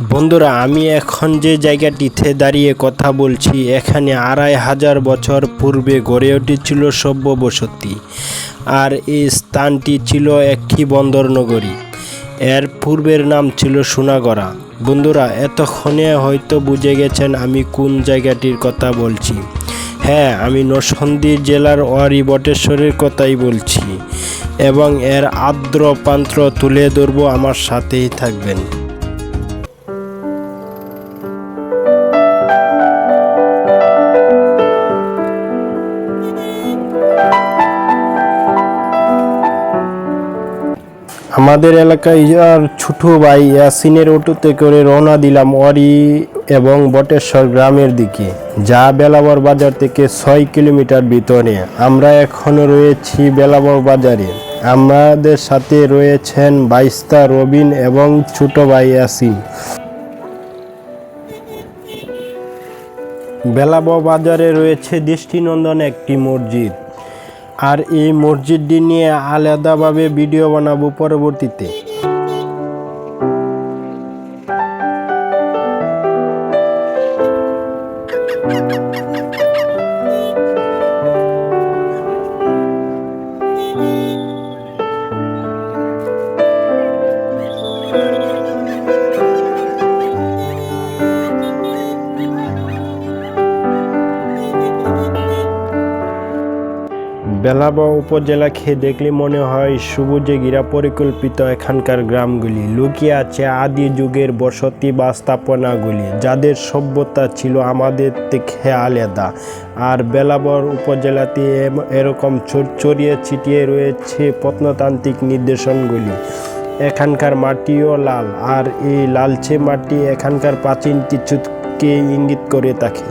বন্ধুরা, আমি এখন যে জায়গাটিতে দাঁড়িয়ে কথা বলছি, এখানে আড়াই হাজার বছর পূর্বে গড়ে উঠেছিল সভ্য বসতি। আর এই স্থানটি ছিল একটি বন্দর নগরী। এর পূর্বের নাম ছিল সোনাগড়া। বন্ধুরা, এতক্ষণে হয়তো বুঝে গেছেন আমি কোন জায়গাটির কথা বলছি। হ্যাঁ আমি নরসিংদী জেলার ওয়ারি বটেশ্বরের কথাই বলছি। এবং এর আর্দ্র প্রান্ত তুলে ধরবো, আমার সাথেই থাকবেন। আমাদের এলাকায় আর ছোট ভাই ইয়াসিনের অটোতে করে রওনা দিলাম অরি এবং বটেশ্বর গ্রামের দিকে, যা বেলাবর বাজার থেকে ছয় কিলোমিটার ভিতরে। আমরা এখনও রয়েছি বেলাবর বাজারে। আমাদের সাথে রয়েছেন বাইস্তা রবিন এবং ছোট ভাই ইয়াসিন। বেলাবর বাজারে রয়েছে দৃষ্টিনন্দন একটি মসজিদ। আর এই মসজিদটি নিয়ে আলাদাভাবে ভিডিও বানাবো পরবর্তীতে। উপজেলা খেয়ে দেখলে মনে হয় সবুজে ঘিরা পরিকল্পিত এখানকার গ্রামগুলি। লুকিয়ে আছে আদি যুগের বসতি বা স্থাপনাগুলি যাদের সভ্যতা ছিল আমাদের থেকে আলাদা। আর বেলাবর উপজেলাতে এরকম ছড়িয়ে ছিটিয়ে রয়েছে প্রত্নতান্ত্রিক নির্দেশনগুলি এখানকার মাটিও লাল, আর এই লালচে মাটি এখানকার প্রাচীন কিছুকে ইঙ্গিত করে থাকে।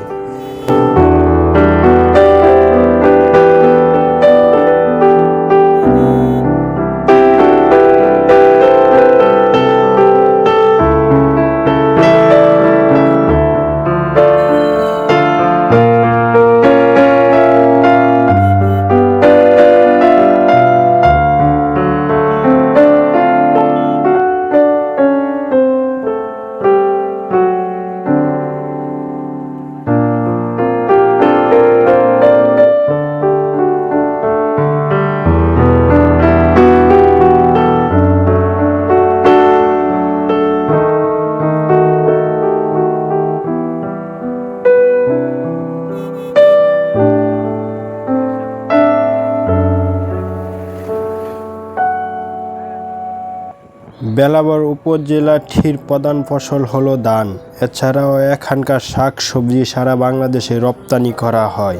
বেলাবর উপজেলাটির প্রধান ফসল হলো ধান। এছাড়াও এখানকার শাক সবজি সারা বাংলাদেশে রপ্তানি করা হয়।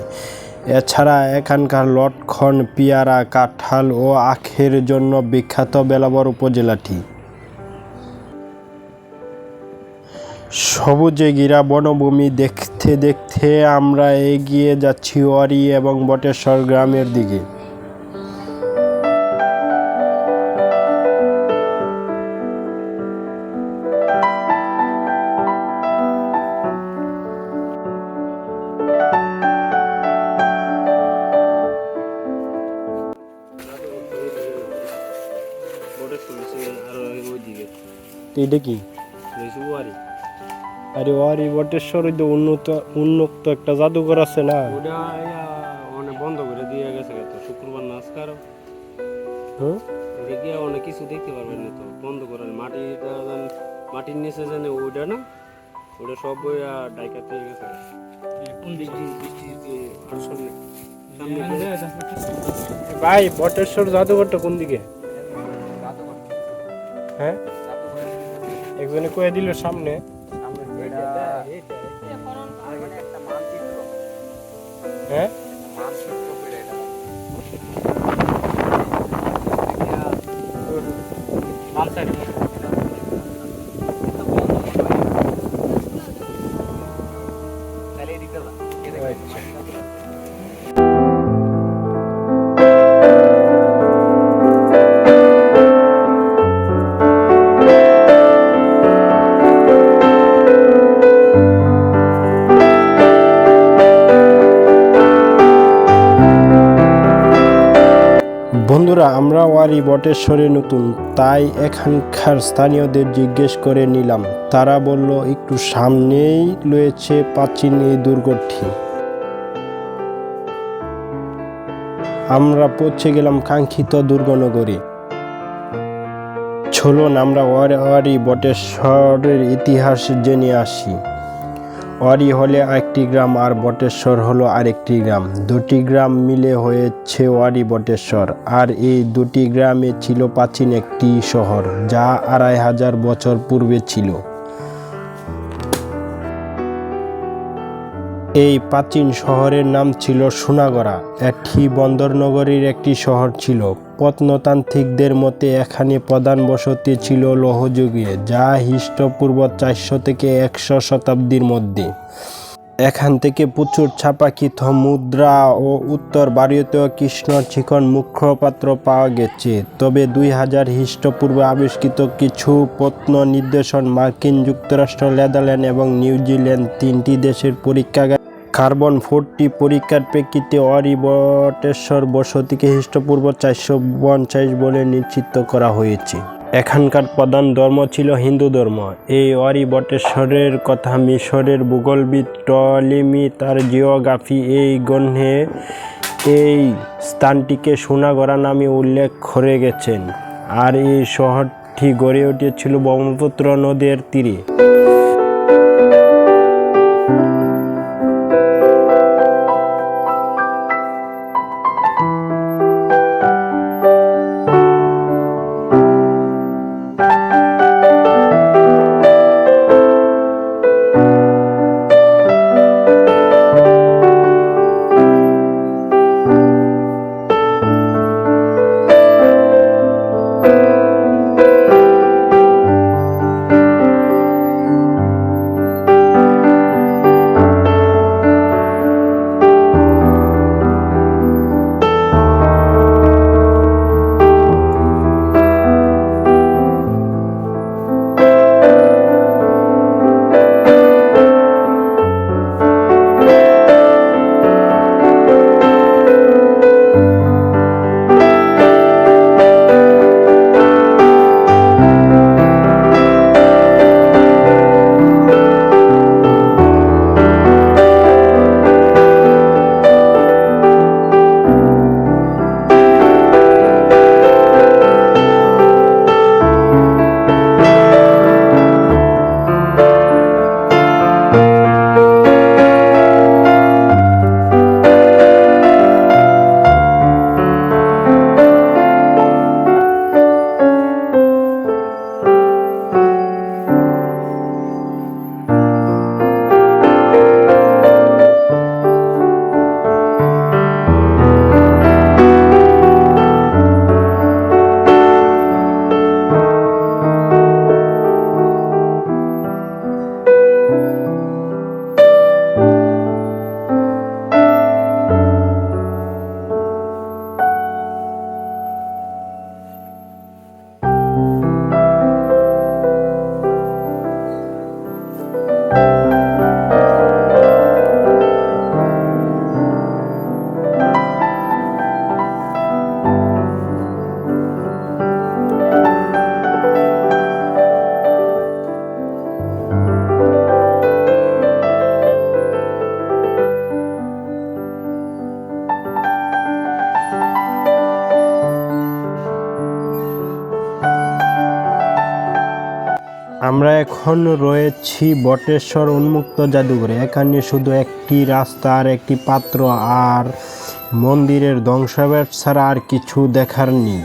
এছাড়া এখানকার লটখন পেয়ারা, কাঁঠাল ও আখের জন্য বিখ্যাত বেলাবর উপজেলাটি। সবুজে ঘিরা বনভূমি দেখতে দেখতে আমরা এগিয়ে যাচ্ছি ওয়ারি এবং বটেশ্বর গ্রামের দিকে। এটা কি? আরে ওয়ারি বটেশ্বর ওই তো উন্নত উন্নত একটা জাদুঘর আছে না? ওটা অনেক বন্ধ করে দিয়ে গেছে তো শুক্রবার না আজকার হুম? ওটা গিয়ে অনেক কিছু দেখতে পারবেন না তো বন্ধ করে মাটিটা মাটির নিচে যেন ওইটা না ওটা সব ওই ডাইকাতে হয়ে গেছে কোন দিক দিয়ে? বৃষ্টি আসলে ভাই বটেশ্বর জাদুঘরটা কোন দিকে? হ্যাঁ? একজনে কয়ে দিল সামনে হ্যাঁ ওয়ারি বটেশ্বরে নতুন। তাই এখানকার স্থানীয়দের জিজ্ঞেস করে নিলাম। তারা বলল, একটু সামনেই রয়েছে প্রাচীন এই দুর্গটি। আমরা পৌঁছে গেলাম কাঙ্ক্ষিত দুর্গনগরে। চলুন, আমরা ওয়ারি বটেশ্বরের ইতিহাস জেনে আসি। ওয়ারি হলে একটি গ্রাম আর বটেশ্বর হলো আরেকটি গ্রাম। দুটি গ্রাম মিলে হয়েছে ওয়ারি বটেশ্বর। আর এই দুটি গ্রামে ছিল প্রাচীন একটি শহর, যা আড়াই হাজার বছর পূর্বে ছিল। এই প্রাচীন শহরের নাম ছিল সোনাগড়া। এটি বন্দরনগরীর একটি শহর ছিল। প্রত্নতান্ত্রিকদের মতে, এখানে প্রধান বসতি ছিল লৌহযুগে, যা খ্রিস্টপূর্ব চারশো থেকে একশো শতাব্দীর মধ্যে। এখান থেকে প্রচুর ছাপাকিত মুদ্রা ও উত্তর ভারতীয় কৃষ্ণ শিখন মুখপাত্র পাওয়া গেছে। তবে দুই হাজার খ্রিস্টপূর্বে আবিষ্কৃত কিছু প্রত্ন নির্দেশন মার্কিন যুক্তরাষ্ট্র, নেদারল্যান্ড এবং নিউজিল্যান্ড তিনটি দেশের পরীক্ষাগার কার্বন ফোরটি পরীক্ষার প্রেক্ষিতে অরিবটেশ্বর বসতিকে খ্রিস্টপূর্ব চারশো পঞ্চাশ বলে নিশ্চিত করা হয়েছে। এখানকার প্রধান ধর্ম ছিল হিন্দু ধর্ম। এই অরিবটেশ্বরের কথা মিশরের ভূগোলবিদ টলিমি তার জিওগ্রাফি এই গ্রন্থে এই স্থানটিকে সোনাগড়া নামে উল্লেখ করে গেছেন। আর এই শহরটি গড়ে উঠেছিল ব্রহ্মপুত্র নদের তীরে। এখন রয়েছি বটেশ্বর উন্মুক্ত জাদুঘরে। এখানে শুধু একটি রাস্তা আর একটি পাত্র, আর মন্দিরের ধ্বংসাবেশ ছাড়া আর কিছু দেখার নেই।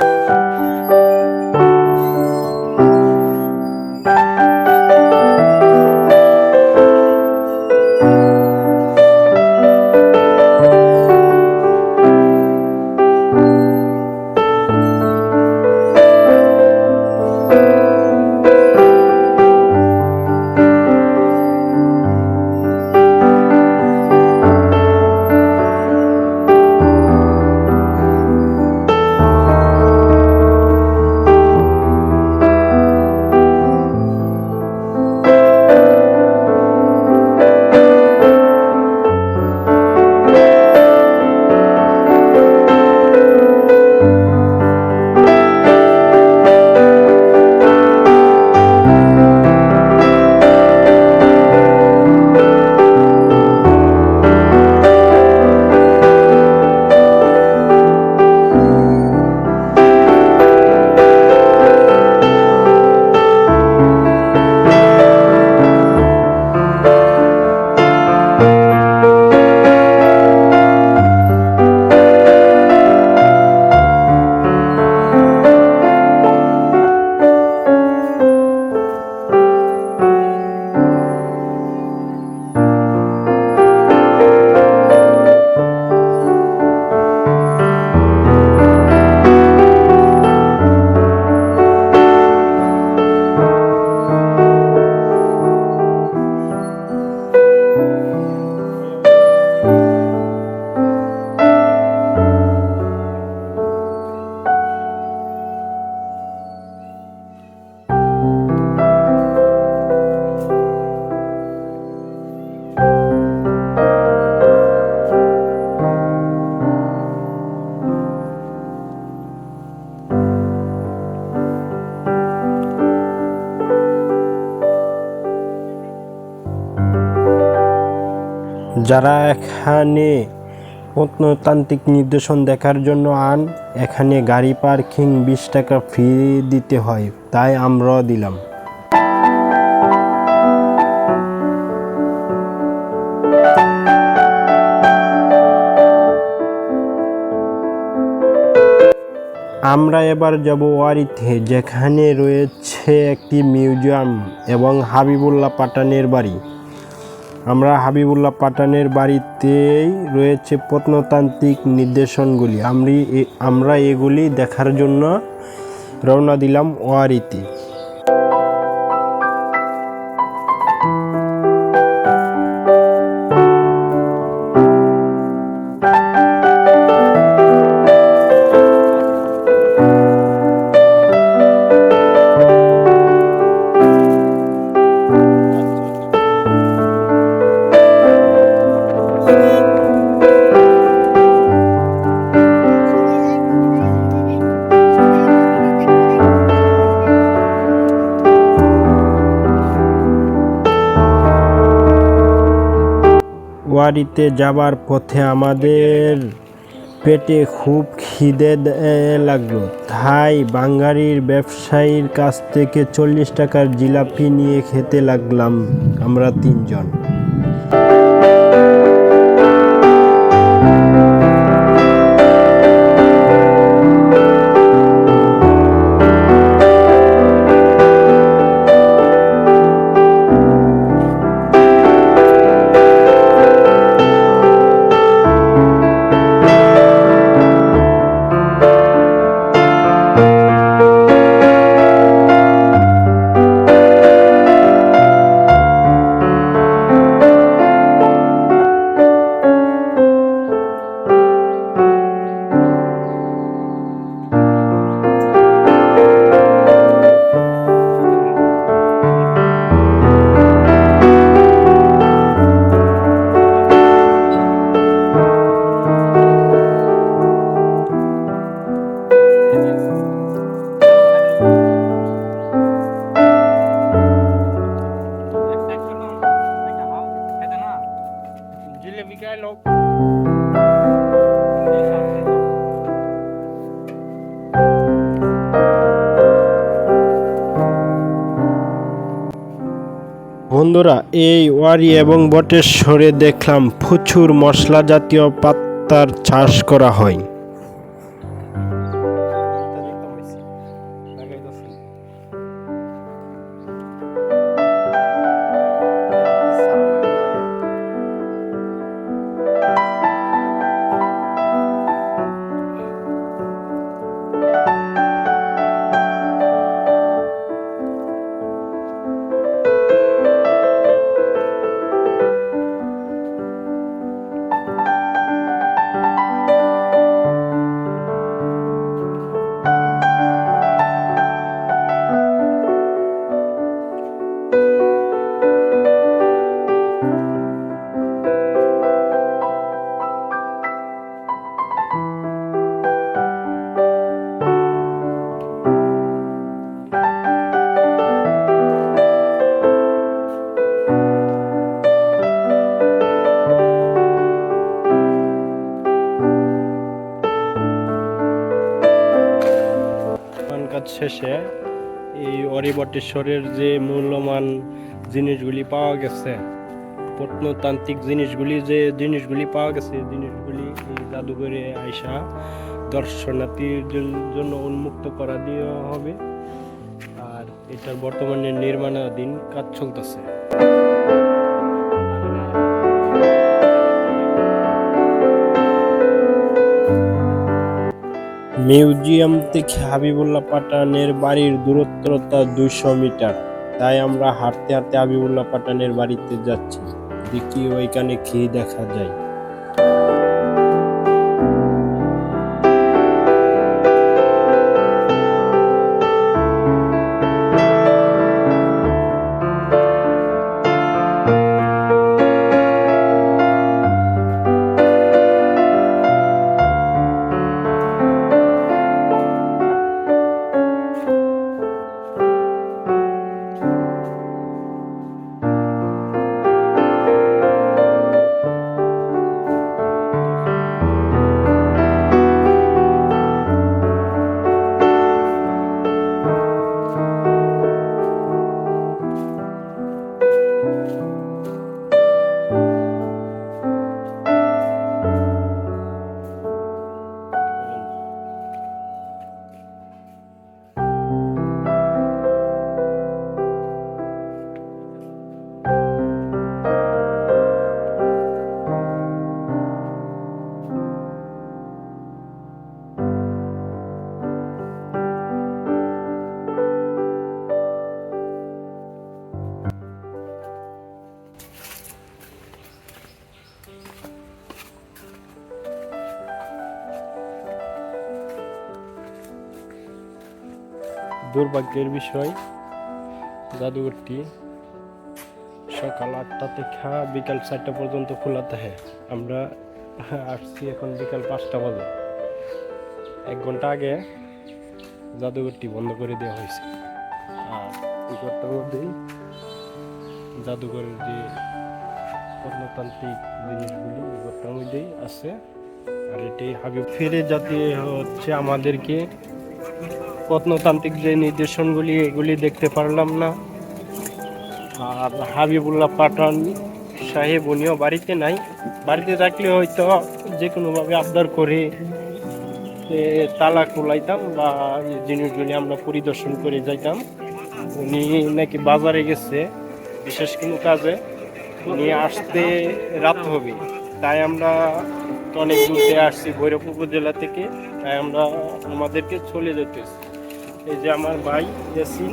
যারা এখানে প্রত্নতান্ত্রিক নিদর্শন দেখার জন্য আন, এখানে গাড়ি পার্কিং বিশ টাকা ফি দিতে হয়, তাই আমরাও দিলাম। আমরা এবার যাব ওয়ারিতে, যেখানে রয়েছে একটি মিউজিয়াম এবং হাবিবুল্লাহ পাটানের বাড়ি। আমরা হাবিবুল্লাহ পাঠানের বাড়িতেই রয়েছে প্রত্নতান্ত্রিক নির্দেশনগুলি। আমি আমরা এগুলি দেখার জন্য রওনা দিলাম ওয়ারিতে। ওয়ারিতে যাবার পথে আমাদের পেটে খুব খিদে লাগল। তাই বাঙ্গারির ব্যবসায়ীর কাছ থেকে চল্লিশ টাকার জিলাপি নিয়ে খেতে লাগলাম আমরা তিনজন। বন্ধুরা এই ওয়ারি এবং বটেশ্বরে দেখলাম প্রচুর মশলা জাতীয় পাত্তার চাষ করা হয়। শেষে এই অরিবটেশ্বরের যে মূল্যমান জিনিসগুলি পাওয়া গেছে প্রত্নতান্ত্রিক জিনিসগুলি, যে জিনিসগুলি পাওয়া গেছে জিনিসগুলি এই জাদুঘরে আইসা দর্শনার্থীর জন্য উন্মুক্ত করা দেওয়া হবে। আর এটার বর্তমানে নির্মাণাধীন কাজ চলতেছে। মিউজিয়াম থেকে হাবিবুল্লাহ পাঠানের বাড়ির দূরত্বতা দুইশো মিটার। তাই আমরা হাঁটতে হাঁটতে হাবিবুল্লাহ পাঠানের বাড়িতে যাচ্ছি। দেখি ওইখানে কি দেখা যায়। দুর্ভাগ্যের বিষয়। জাদুঘরটি সকাল আটটা থেকে বিকাল চারটা পর্যন্ত খোলা থাকে। আমরা আসছি এখন বিকাল পাঁচটা বাজে। এক ঘণ্টা আগে জাদুঘরটি বন্ধ করে দেওয়া হয়েছে। আর এই ঘরটার মধ্যেই জাদুঘরের যে প্রত্নতান্ত্রিক জিনিসগুলি, এই ঘরটার মধ্যেই আছে। আর এটি হাবিব ফিরে যাতে হচ্ছে আমাদেরকে। প্রত্নতান্ত্রিক যে নিদর্শনগুলি এগুলি দেখতে পারলাম না। আর হাবিবুল্লাহ পাঠান সাহেব, উনিও বাড়িতে নাই। বাড়িতে থাকলে হয়তো যে কোনোভাবে আবদার করে তালা খোলাইতাম বা জিনিসগুলি আমরা পরিদর্শন করে যাইতাম। উনি নাকি বাজারে গেছে, বিশেষ কোনো কাজে। উনি আসতে রাত হবে, তাই আমরা অনেক দূর আসছি, ভৈরব উপজেলা থেকে। তাই আমরা আমাদেরকে চলে যেতেছি। এই যে আমার ভাই ইয়াসিন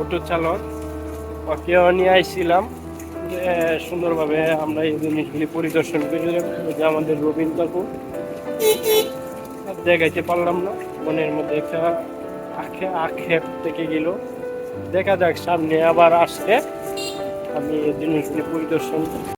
অটো চালক। ওকেও নিয়ে আইছিলাম যে, সুন্দরভাবে আমরা এই জিনিসগুলি পরিদর্শন করে। যে আমাদের রবীন্দ্র কাকু দেখাইতে পারলাম না, মনের মধ্যে একটা আখে, আক্ষেপ থেকে গেল। দেখা যাক, সামনে আবার আসলে আমি এই জিনিসগুলি পরিদর্শন